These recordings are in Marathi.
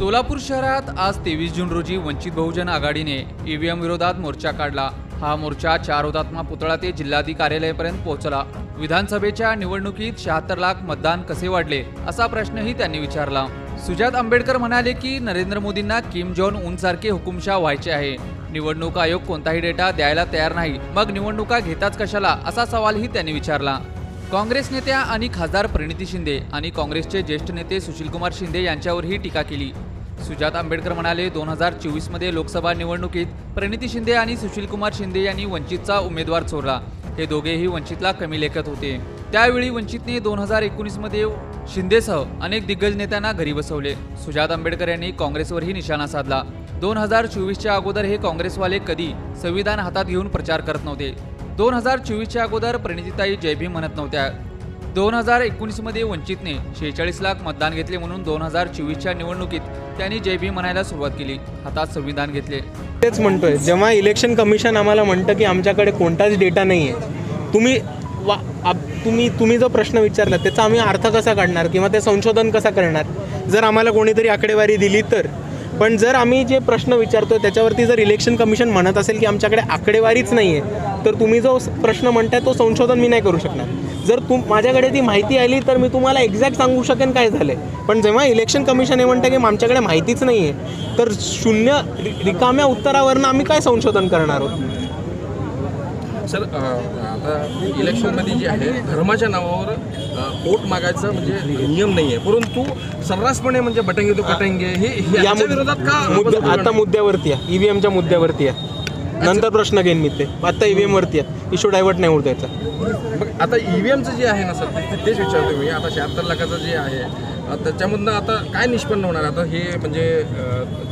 सोलापूर शहरात आज तेवीस जून रोजी वंचित बहुजन आघाडीने ईव्हीएम विरोधात मोर्चा काढला. हा मोर्चा चार हुतात्मा पुतळा ते जिल्हाधिकारी कार्यालयापर्यंत पोहोचला. विधानसभेच्या निवडणुकीत शहात्तर लाख मतदान कसे वाढले असा प्रश्नही त्यांनी विचारला. सुजात आंबेडकर म्हणाले की नरेंद्र मोदींना किम जॉन उनसारखे हुकुमशाह व्हायचे आहे. निवडणूक आयोग कोणताही डेटा द्यायला तयार नाही. मग निवडणुका घेताच कशाला असा सवालही त्यांनी विचारला. काँग्रेस नेत्या आणि खासदार प्रणिती शिंदे आणि काँग्रेसचे ज्येष्ठ नेते सुशीलकुमार शिंदे यांच्यावरही टीका केली. सुजात आंबेडकर म्हणाले दोन हजार चोवीसमध्ये लोकसभा निवडणुकीत प्रणिती शिंदे आणि सुशीलकुमार शिंदे यांनी वंचितचा उमेदवार चोरला. हे दोघेही वंचितला कमी लेखत होते. त्यावेळी वंचितने दोन हजार एकोणीसमध्ये शिंदेसह अनेक दिग्गज नेत्यांना घरी बसवले. सुजात आंबेडकर यांनी काँग्रेसवरही निशाणा साधला. दोन हजार चोवीसच्या अगोदर हे काँग्रेसवाले कधी संविधान हातात घेऊन प्रचार करत नव्हते. दोन हजार चोवीसच्या अगोदर प्रणितीताई जयभी म्हणत नव्हत्या. दोन हजार एकोणीसमध्ये वंचितने शेहेचाळीस लाख मतदान घेतले म्हणून दोन हजार चोवीसच्या निवडणुकीत त्यांनी जयभीम म्हणायला सुरुवात केली. हातात संविधान घेतले. तेच म्हणतोय जेव्हा इलेक्शन कमिशन आम्हाला म्हणतं की आमच्याकडे कोणताच डेटा नाही आहे तुम्ही वा आप- तुम्ही तुम्ही जो प्रश्न विचारला त्याचा आम्ही अर्थ कसा काढणार किंवा ते संशोधन कसं करणार? जर आम्हाला कोणीतरी आकडेवारी दिली तर पण जर आम्ही जे प्रश्न विचारतोय त्याच्यावरती जर इलेक्शन कमिशन म्हणत असेल की आमच्याकडे आकडेवारीच नाही आहे तर तुम्ही जो प्रश्न म्हणताय तो संशोधन मी नाही करू शकणार. जर तुम माझ्याकडे ती माहिती आली तर मी तुम्हाला एक्झॅक्ट सांगू शकेन काय झालं पण जेव्हा इलेक्शन कमिशन हे म्हणतं की आमच्याकडे माहितीच नाही आहे तर शून्य रिकाम्या उत्तरावरनं आम्ही काय संशोधन करणार आहोत? सर आता इलेक्शनमध्ये जे आहे धर्माच्या नावावर वोट मागायचं म्हणजे नियम नाही आहे परंतु सर्रासपणे म्हणजे बटंगे तो कटंगे हे याच्या विरोधात का आता मुद्द्यावरती आहे. ईव्हीएमच्या मुद्द्यावरती आहे. नंतर प्रश्न घेईन मी ते. आता ईव्हीएम वरती आहे इश्यू डायव्हर्ट नाही होत याचा मग आता ईव्हीएमचं जे आहे ना सर ते- तेच विचारतो मी. आता शहात्तर लाखाचं जे आहे अ, त्याच्यामधनं आता काय निष्पन्न होणार? आता हे म्हणजे अ,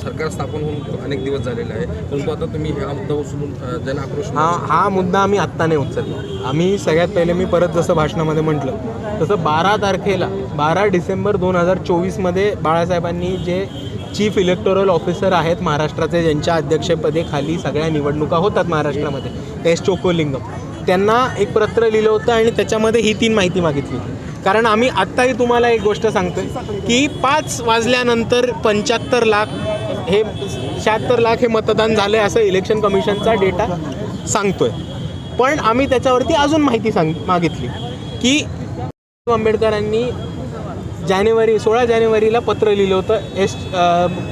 सरकार स्थापन होऊन अनेक दिवस झालेले आहे. परंतु आता तुम्ही हा मुद्दा उचलून अ, जन आक्रोश हा हा मुद्दा आम्ही आत्ता नाही उचलला. आम्ही सगळ्यात पहिले मी परत जसं भाषणामध्ये म्हटलं तसं बारा तारखेला बारा डिसेंबर दोन हजार चोवीसमध्ये बाळासाहेबांनी जे चीफ इलेक्टोरल ऑफिसर आहेत महाराष्ट्राचे ज्यांच्या अध्यक्षपदे खाली सगळ्या निवडणुका होतात महाराष्ट्रामध्ये. एस चोकोलिंगम. त्यांना एक पत्र लिहिलं होतं आणि त्याच्यामध्ये ही तीन माहिती मागितली कारण आम्ही आत्ताही तुम्हाला एक गोष्ट सांगतोय की पाच वाजल्यानंतर पंच्याहत्तर लाख हे शहात्तर लाख हे मतदान झालं असं इलेक्शन कमिशनचा डेटा सांगतोय. पण आम्ही त्याच्यावरती अजून माहिती सांग मागितली की आंबेडकरांनी जानेवारी सोळा जानेवारीला पत्र लिहिलं होतं एस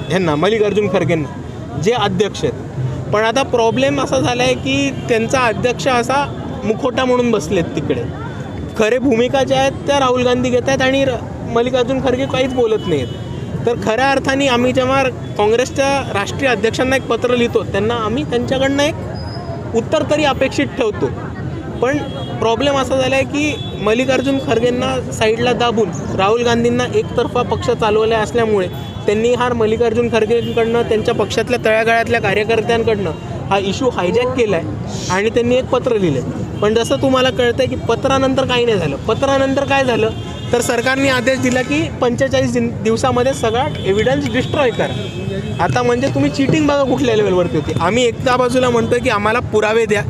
ह्यांना मल्लिकार्जुन खरगेंना जे अध्यक्ष आहेत. पण आता प्रॉब्लेम असा झाला आहे की त्यांचा अध्यक्ष असा मुखोटा म्हणून बसलेत तिकडे. खरे भूमिका ज्या आहेत त्या राहुल गांधी घेत आहेत आणि र- मल्लिकार्जुन खरगे काहीच बोलत नाहीत तर खऱ्या अर्थाने आम्ही जेव्हा काँग्रेसच्या राष्ट्रीय अध्यक्षांना एक पत्र लिहितो त्यांना आम्ही त्यांच्याकडनं एक उत्तर तरी अपेक्षित ठेवतो. पण प्रॉब्लेम असा झाला आहे की मल्लिकार्जुन खरगेंना साईडला दाबून राहुल गांधींना एकतर्फा पक्ष चालवला असल्यामुळे त्यांनी हा मल्लिकार्जुन खरगेंकडनं त्यांच्या पक्षातल्या तळागाळातल्या कार्यकर्त्यांकडनं हा इश्यू हायजॅक केला आहे आणि त्यांनी एक पत्र लिहिलं पण जसं तुम्हाला कळतं आहे की पत्रानंतर काही नाही झालं. पत्रानंतर काय झालं? तर सरकारने आदेश दिला की पंचेचाळीस दिन दिवसामध्ये सगळा एव्हिडन्स डिस्ट्रॉय करा. आता म्हणजे तुम्ही चिटिंग बघा कुठल्या लेवलवरती होती. आम्ही एका बाजूला म्हणतो की आम्हाला पुरावे द्या.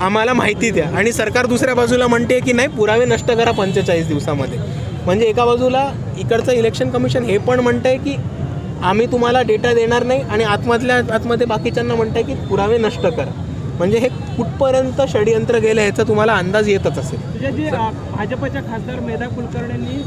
आम्हाला माहिती द्या. आणि सरकार दुसऱ्या बाजूला म्हणते की नाही पुरावे नष्ट करा पंचेचाळीस दिवसामध्ये. म्हणजे एका बाजूला इकडचं इलेक्शन कमिशन हे पण म्हणतं आहे की आम्ही तुम्हाला डेटा देणार नाही आणि आतमधल्या आतमध्ये बाकीच्यांना म्हणतं की पुरावे नष्ट करा. म्हणजे हे कुठपर्यंत षडयंत्र गेलं ह्याचा तुम्हाला अंदाज येतच असेल. म्हणजे भाजपच्या खासदार मेधा कुलकर्णींनी